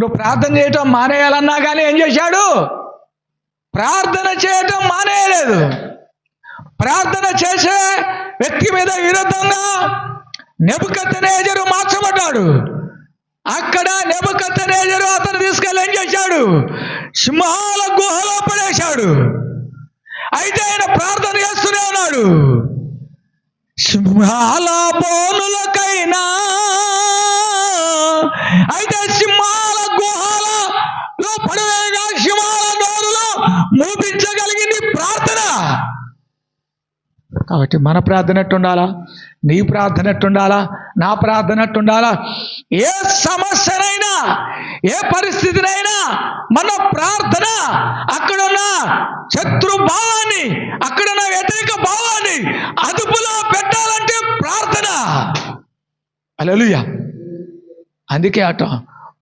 నువ్వు ప్రార్థన చేయటం మానేయాలన్నా కానీ ఏం చేశాడు? ప్రార్థన చేయటం మానేయలేదు. ప్రార్థన చేసే వ్యక్తి మీద విరుద్ధంగా నెబుకత్తనేజరు మార్చబడ్డాడు. అక్కడ నెబుకత్తనేజరు అతను తీసుకెళ్ళి ఏం చేశాడు? సింహాల గుహలో పడేశాడు. అయితే ఆయన ప్రార్థన చేస్తూనే ఉన్నాడు. సింహాల బోనులకైనా అయితే మూపించగలిగింది ప్రార్థన. కాబట్టి మన ప్రార్థన ఎట్టుండాలా? నీ ప్రార్థన ఎట్టుండాలా? నా ప్రార్థన ఎట్టుండాలా? ఏ సమస్యనైనా ఏ పరిస్థితినైనా మన ప్రార్థన అక్కడున్న శత్రు భావాన్ని అక్కడున్న వ్యతిరేక భావాన్ని అదుపులో పెట్టాలంటే ప్రార్థన. అలలుయ అందుకే అట